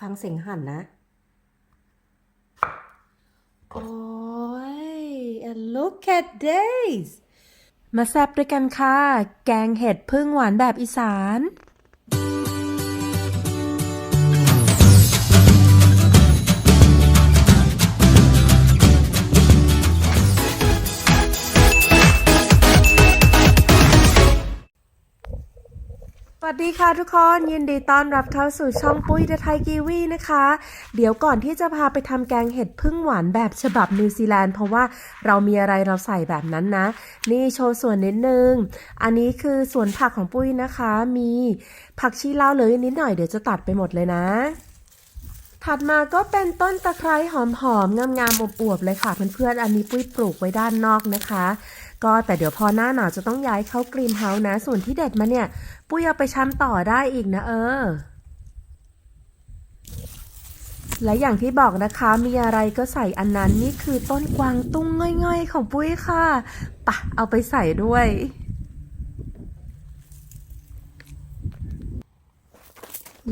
ฟังเสียงหั่นนะ โอ้ย and look at this มาแซบด้วยกันค่ะ แกงเห็ดพึ่งหวานแบบอีสาน วัสดีค่ะทุกคนยินดีต้อนรับเข้าสู่ช่องปุ้ยเดอะไทยกีวีนะคะ เดี๋ยวก่อนที่จะพาไปทำแกงเห็ดพึ่งหวานแบบฉบับนิวซีแลนด์เพราะว่าเรามีอะไรเราใส่แบบนั้นนะ นี่โชว์ส่วนนิดนึง อันนี้คือส่วนผักของปุ้ยนะคะ มีผักชีลาวเหลยนิดหน่อยเดี๋ยวจะตัดไปหมดเลยนะ ถัดมาก็เป็นต้นตะไคร้หอมๆงามๆอบอวบเลยค่ะเพื่อนๆอันนี้ปุ้ยปลูกไว้ด้านนอกนะคะ ก็แต่เดี๋ยวพอหน้าหนาวจะต้องย้ายเข้ากรีนเฮาส์นะ ส่วนที่เด็ดมาเนี่ย ปุ้ยเอาไปช้ำต่อได้อีกนะเออ และอย่างที่บอกนะคะ มีอะไรก็ใส่อันนั้นนี่คือต้นกวางตุ้งง่อยๆ ของปุ้ยค่ะปะเอาไปใส่ด้วย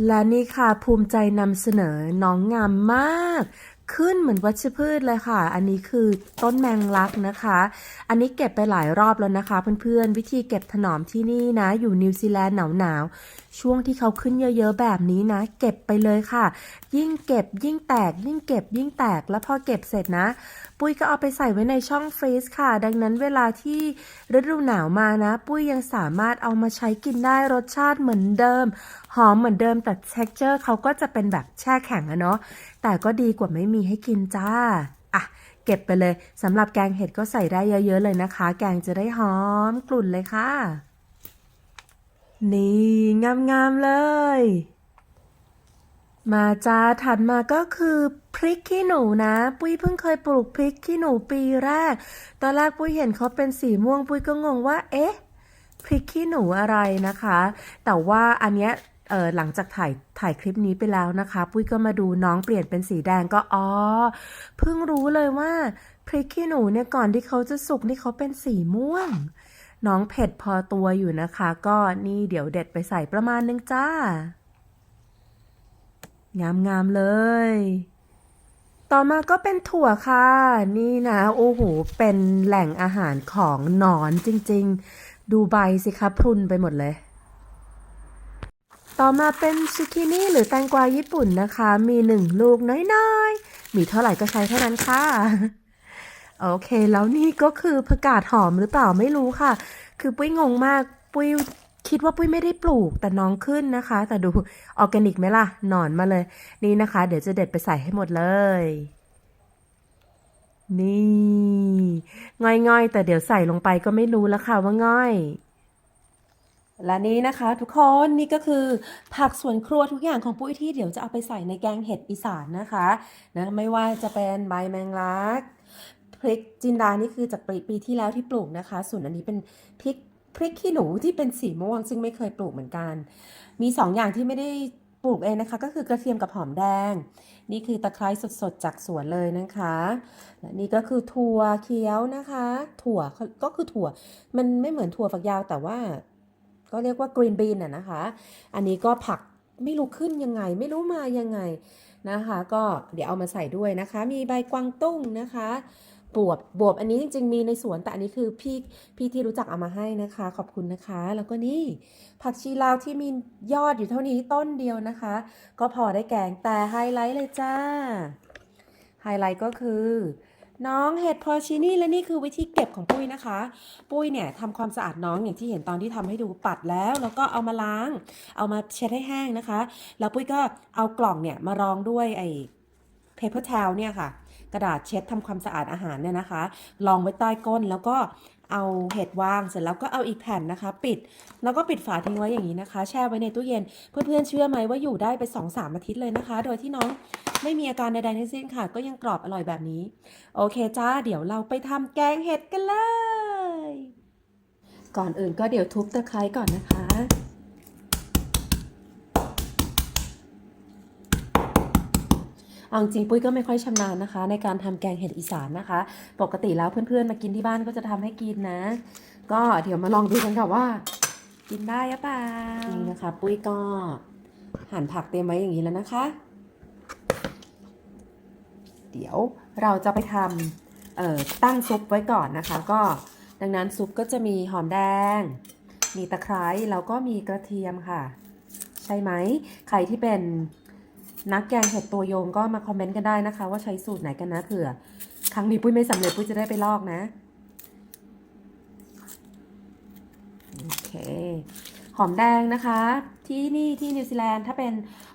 และนี่ค่ะภูมิใจนำเสนอน้องงามมาก ขึ้นเหมือนวัชพืชเลยค่ะ อันนี้คือต้นแมงลักนะคะ อันนี้เก็บไปหลายรอบแล้วนะคะ เพื่อนๆ วิธีเก็บถนอมที่นี่นะ อยู่นิวซีแลนด์หนาวๆ ช่วงที่เขาขึ้นเยอะๆ แบบนี้นะ เก็บไปเลยค่ะ ยิ่งเก็บยิ่งแตก ยิ่งเก็บยิ่งแตก แล้วพอเก็บเสร็จนะ ปุ้ยก็เอาไปใส่ไว้ในช่องฟรีซค่ะ ดังนั้นเวลาที่ฤดูหนาวมานะ ปุ้ยยังสามารถเอามาใช้กินได้รสชาติเหมือนเดิม หอมเหมือนเดิมแต่ texture เขาก็จะเป็นแบบแช่แข็งอะเนาะ แต่ก็ดีกว่าไม่มีให้กินจ้า อะ เก็บไปเลยสำหรับแกงเห็ดก็ใส่ได้เยอะๆเลยนะคะ แกงจะได้หอมกลุ่นเลยค่ะ นี่งามๆเลย มาจ้าถัดมาก็คือพริกขี้หนูนะ ปุ้ยเพิ่งเคยปลูกพริกขี้หนูปีแรก ตอนแรกปุ้ยเห็นเขาเป็นสีม่วงปุ้ยก็งงว่า เอ๊ะพริกขี้หนูอะไรนะคะ แต่ว่าอันเนี้ย หลังจากถ่ายถ่ายคลิปนี้ไปแล้วนะคะ ปุ้ยก็มาดูน้องเปลี่ยนเป็นสีแดงก็อ๋อเพิ่งรู้เลยว่าพริกขี้หนูเนี่ยก่อนที่เขาจะสุกนี่เขาเป็นสีม่วง น้องเผ็ดพอตัวอยู่นะคะ ก็นี่เดี๋ยวเด็ดไปใส่ประมาณนึงจ้างามๆเลย ต่อมาก็เป็นถั่วค่ะ นี่นะโอ้โหเป็นแหล่งอาหารของหนอนจริง ๆ ดูใบสิคะพรุนไปหมดเลย ต่อมาเป็นซูกินี่หรือแตงกวาญี่ปุ่นนะคะ มีหนึ่งลูกน้อยๆ มีเท่าไหร่ก็ใช้เท่านั้นค่ะ โอเค แล้วนี่ก็คือผักกาดหอมหรือเปล่าไม่รู้ค่ะ คือปุ้ยงงมากปุ้ยคิดว่าปุ้ยไม่ได้ปลูกแต่น้องขึ้นนะคะ แต่ดูออร์แกนิกไหมล่ะ หนอนมาเลย นี่นะคะ เดี๋ยวจะเด็ดไปใส่ให้หมดเลย นี่ ง่อยๆ แต่เดี๋ยวใส่ลงไปก็ไม่รู้แล้วค่ะว่าง่อย และนี้นะคะทุกคนนี่ก็คือผักสวนครัวทุกอย่างของปุ้ยที่เดี๋ยวจะเอาไปใส่ในแกงเห็ดอีสานนะคะนะไม่ว่าจะเป็นใบแมงลักพริกจินดานี่คือจากปีปีที่แล้วที่ปลูกนะคะ ส่วนอันนี้เป็นพริกพริกขี้หนูที่เป็นสีม่วง ซึ่งไม่เคยปลูกเหมือนกัน มีสองอย่างที่ไม่ได้ปลูกเองนะคะ ก็คือกระเทียมกับหอมแดง นี่คือตะไคร้สดๆจากสวนเลยนะคะและนี่ก็คือถั่วเขียวนะคะ ถั่วก็คือถั่วมันไม่เหมือนถั่วฝักยาวแต่ว่า ก็เรียกว่ากรีนบีนอะนะคะ อันนี้ก็ผักไม่รู้ขึ้นยังไง ไม่รู้มายังไงนะคะ ก็เดี๋ยวเอามาใส่ด้วยนะคะ มีใบกวางตุ้งนะคะบวบบวบอันนี้จริงๆมีในสวนแต่อันนี้คือพี่พี่ที่รู้จักเอามาให้นะคะ ขอบคุณนะคะ แล้วก็นี่ผักชีลาวที่มียอดอยู่เท่านี้ต้นเดียวนะคะ ก็พอได้แกงแต่ไฮไลท์เลยจ้าไฮไลท์ก็คือ น้องเห็ดพอชินี่และนี่คือวิธีเก็บของปุ้ยนะคะ ปุ้ยเนี่ยทำความสะอาดน้องอย่างที่เห็นตอนที่ทำให้ดูปัดแล้ว แล้วก็เอามาล้าง เอามาเช็ดให้แห้งนะคะ แล้วปุ้ยก็เอากล่องเนี่ยมารองด้วยไอ้เพเปอร์แทลเนี่ยค่ะ กระดาษเช็ดทำความสะอาดอาหารเนี่ยนะคะ รองไว้ใต้ก้นแล้วก็ เอาเห็ดวางเสร็จแล้วก็เอาอีกแผ่นนะคะ ปิดแล้วก็ปิดฝาทิ้งไว้อย่างนี้นะคะ แช่ไว้ในตู้เย็น เพื่อนๆเชื่อไหมว่าอยู่ได้ไป2-3อาทิตย์เลยนะคะ โดยที่น้องไม่มีอาการใดๆทั้งสิ้นค่ะ ก็ยังกรอบอร่อยแบบนี้ โอเคจ้าเดี๋ยวเราไปทำแกงเห็ดกันเลย ก่อนอื่นก็เดี๋ยวทุบตะไคร้ก่อนนะคะ เอาจริงปุ้ยก็ไม่ค่อยชำนาญนะคะ ในการทำแกงเห็ดอีสานนะคะ ปกติแล้วเพื่อนๆมากินที่บ้านก็จะทำให้กินนะ ก็เดี๋ยวมาลองดูกันค่ะว่า กินได้หรือเปล่านี่นะคะ ปุ้ยก็หั่นผักเตรียมไว้อย่างนี้แล้วนะคะ เดี๋ยวเราจะไปทำเอ่อตั้งซุปไว้ก่อนนะคะ ก็ดังนั้นซุปก็จะมีหอมแดง มีตะไคร้แล้วก็มีกระเทียมค่ะ ใช่ไหมใครที่เป็น นักแกงเห็ดตัวโยงก็มาคอมเมนต์กันได้นะคะ ว่าใช้สูตรไหนกันนะเผื่อ ครั้งนี้ปุ้ยไม่สำเร็จปุ้ยจะได้ไปลอกนะโอเคหอมแดงนะคะ ที่นี่ที่นิวซีแลนด์ถ้าเป็น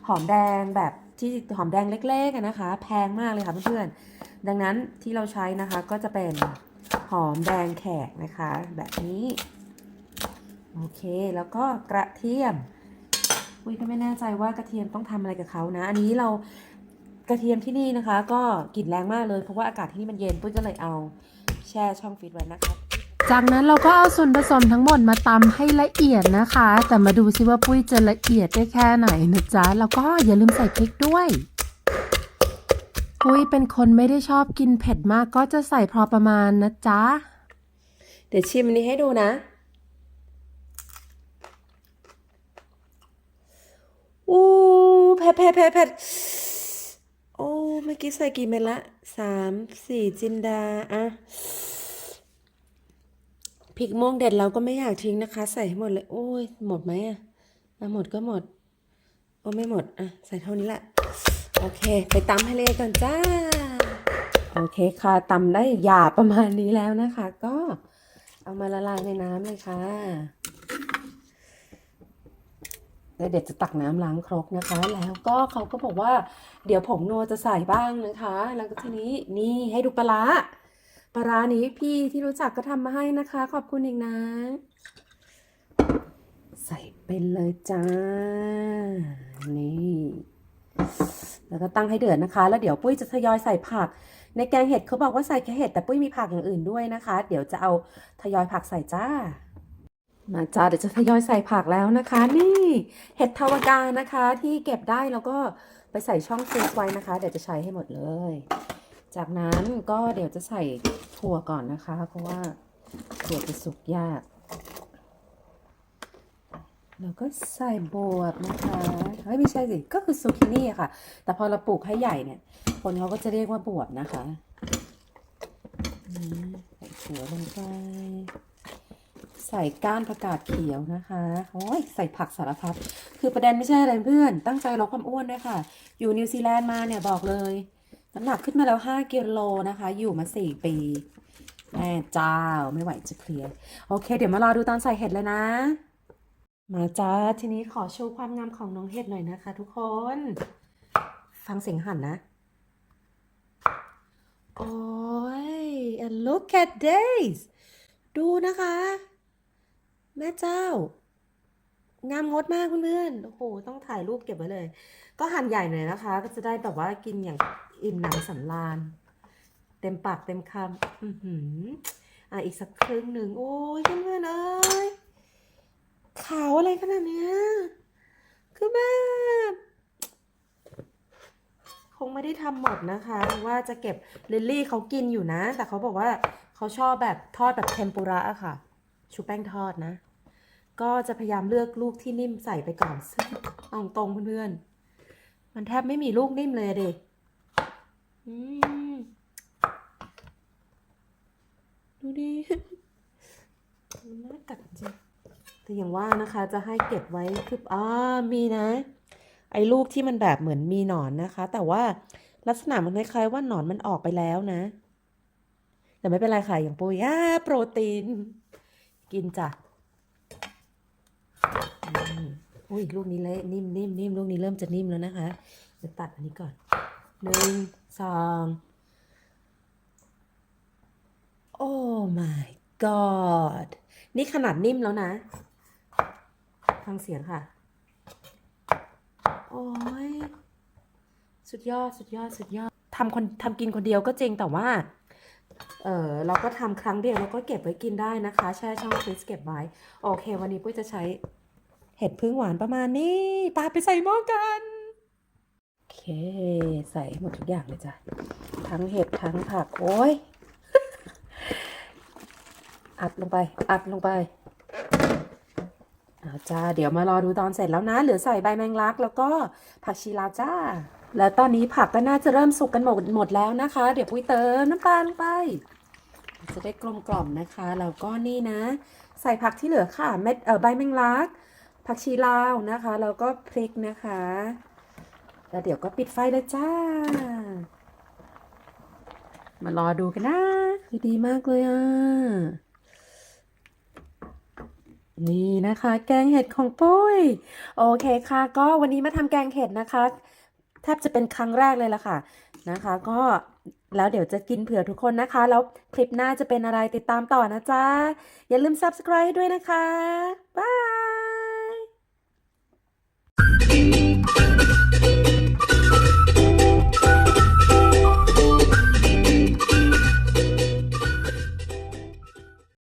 หอมแดงแบบที่หอมแดงเล็กๆนะคะ แพงมากเลยค่ะเพื่อนๆดังนั้นที่เราใช้นะคะก็จะเป็นหอมแดงแขกนะคะ แบบนี้ โอเคแล้วก็กระเทียม อุ้ยก็ไม่แน่ใจว่ากระเทียมต้องทำอะไรกับเขานะ อันนี้เรากระเทียมที่นี่นะคะ ก็กลิ่นแรงมากเลยเพราะว่าอากาศที่นี่มันเย็นปุ้ยก็เลยเอาแช่ช่องฟรีซไว้นะคะจากนั้นเราก็เอาส่วนผสมทั้งหมดมาตำให้ละเอียดนะคะ แต่มาดูซิว่าปุ้ยจะละเอียดได้แค่ไหนนะจ๊ะแล้วก็อย่าลืมใส่พริกด้วยปุ้ยเป็นคนไม่ได้ชอบกินเผ็ดมากก็จะใส่พอประมาณนะจ๊ะเดี๋ยวชิมอันนี้ให้ดูนะ อู้เผ็ ดเผ็ดเผ็ดเผ็ดโอ้เมื่อกี้ใส่กี่เม็ดละสามสี่จินดาอะพริกม่วงเด็ดเราก็ไม่อยากทิ้งนะคะ ใส่ให้หมดเลย โอ้ยหมดไหมอะอะหมดก็หมด โอ้ไม่หมดอะใส่เท่านี้แหละโอเค ไปตำให้เละก่อนจ้า โอเคค่ะตำได้หยาบประมาณนี้แล้วนะคะ ก็เอามาละลายในน้ำเลยค่ะ แล้วเดี๋ยวจะตักน้ำล้างครกนะคะ แล้วก็เขาก็บอกว่า เดี๋ยวผงนัวจะใส่บ้างนะคะ แล้วก็ทีนี้นี่ให้ดูปลาปลานี้พี่ที่รู้จักก็ทำมาให้นะคะ ขอบคุณอีกนะ ใส่เป็นเลยจ้า นี่ แล้วก็ตั้งให้เดือดนะคะ แล้วเดี๋ยวปุ้ยจะทยอยใส่ผัก ในแกงเห็ดเขาบอกว่าใส่แค่เห็ดแต่ปุ้ยมีผักอย่างอื่นด้วยนะคะ เดี๋ยวจะเอาทยอยผักใส่จ้า มาจ้าเดี๋ยวจะทยอยใส่ผักแล้วนะคะ นี่เห็ดทาวากานะคะ ที่เก็บได้แล้วก็ไปใส่ช่องฟรีซไว้นะคะ เดี๋ยวจะใช้ให้หมดเลย จากนั้นก็เดี๋ยวจะใส่ถั่วก่อนนะคะ เพราะว่าถั่วจะสุกยาก แล้วก็ใส่บวบนะคะเฮ้ยไม่ใช่สิก็คือซูกินี่ค่ะ แต่พอเราปลูกให้ใหญ่เนี่ย คนเขาก็จะเรียกว่าบวบนะคะใส่ถั่วลงไป ใส่ก้านผักกาดเขียวนะคะโอ้ยใส่ผักสารพัดคือประเด็นไม่ใช่อะไรเพื่อน ตั้งใจลดความอ้วนด้วยค่ะ อยู่นิวซีแลนด์มาเนี่ยบอกเลยน้ำหนักขึ้นมาแล้ว 5กิโลนะคะ อยู่มา 4 ปีแม่เจ้าไม่ไหวจะเคลียร์โอเค เดี๋ยวมารอดูตอนใส่เห็ดเลยนะ มาจ้าทีนี้ขอโชว์ความงามของน้องเห็ดหน่อยนะคะ ทุกคน ฟังเสียงหันนะ โอ้ย and look at this ดูนะคะ แม่เจ้างามงดมากเพื่อนๆ โอ้โห ต้องถ่ายรูปเก็บไว้เลย ก็หั่นใหญ่หน่อยนะคะ ก็จะได้แบบว่ากินอย่างอิ่มหนำสำราญ เต็มปากเต็มคำอือหือ อะอีกสักครึ่งหนึ่ง โอ้ยเพื่อนๆเอ้ยขาวอะไรขนาดเนี้ย คือแบบคงไม่ได้ทำหมดนะคะเพราะว่าจะเก็บลิลลี่เขากินอยู่นะ แต่เขาบอกว่าเขาชอบแบบทอดแบบเทมปุระอะค่ะ ชุบแป้งทอดนะ ก็จะพยายามเลือกลูกที่นิ่มใส่ไปก่อนซึ่งเอาตรงเพื่อนๆ มันแทบไม่มีลูกนิ่มเลยเด็กดูดิมันน่ากัดจริงแต่อย่างว่านะคะจะให้เก็บไว้คืออ่ามีนะ ไอ้ลูกที่มันแบบเหมือนมีหนอนนะคะ แต่ว่าลักษณะมันคล้ายๆว่าหนอนมันออกไปแล้วนะ แต่ไม่เป็นไรค่ะอย่างปุยอ่าโปรตีน กินจ้ะ อุ้ยลูกนี้เละนิ่มนิ่มนิ่มลูกนี้เริ่มจะนิ่มแล้วนะคะเดี๋ยวตัดอันนี้ก่อนหนึ่งสองโอ้ my god นี่ขนาดนิ่มแล้วนะ ฟังเสียงค่ะ โอ้ย สุดยอด สุดยอด สุดยอดทำคนทำกินคนเดียวก็จริงแต่ว่า เออเราก็ทำครั้งเดียวแล้วก็เก็บไว้กินได้นะคะ แช่ช่องฟรีซเก็บไว้ โอเค วันนี้ปุ้ยจะใช้ เห็ดพึ่งหวานประมาณนี้ปาไปใส่หม้อกัน โอเค ใส่หมดทุกอย่างเลยจ้ะ ทั้งเห็ดทั้งผัก โอ้ย อัดลงไป อัดลงไปเอาจ้า เดี๋ยวมารอดูตอนเสร็จแล้วนะ เหลือใส่ใบแมงลัก แล้วก็ผักชีลาวจ้า แล้วตอนนี้ผักก็น่าจะเริ่มสุกกันหมดหมดแล้วนะคะ เดี๋ยวปุ้ยเติมน้ำตาลลงไป จะได้กลมกล่อมนะคะ แล้วก็นี่นะ ใส่ผักที่เหลือค่ะ เม็ดเออใบแมงลัก ผักชีลาวนะคะ แล้วก็พริกนะคะ แล้วเดี๋ยวก็ปิดไฟเลยจ้า มารอดูกันนะคือดีมากเลยอะ นี่นะคะ แกงเห็ดของปุ้ย โอเคค่ะ ก็วันนี้มาทำแกงเห็ดนะคะ แทบจะเป็นครั้งแรกเลยละค่ะนะคะ ก็แล้วเดี๋ยวจะกินเผื่อทุกคนนะคะ แล้วคลิปหน้าจะเป็นอะไรติดตามต่อนะจ๊ะ อย่าลืม subscribe ด้วยนะคะ บาย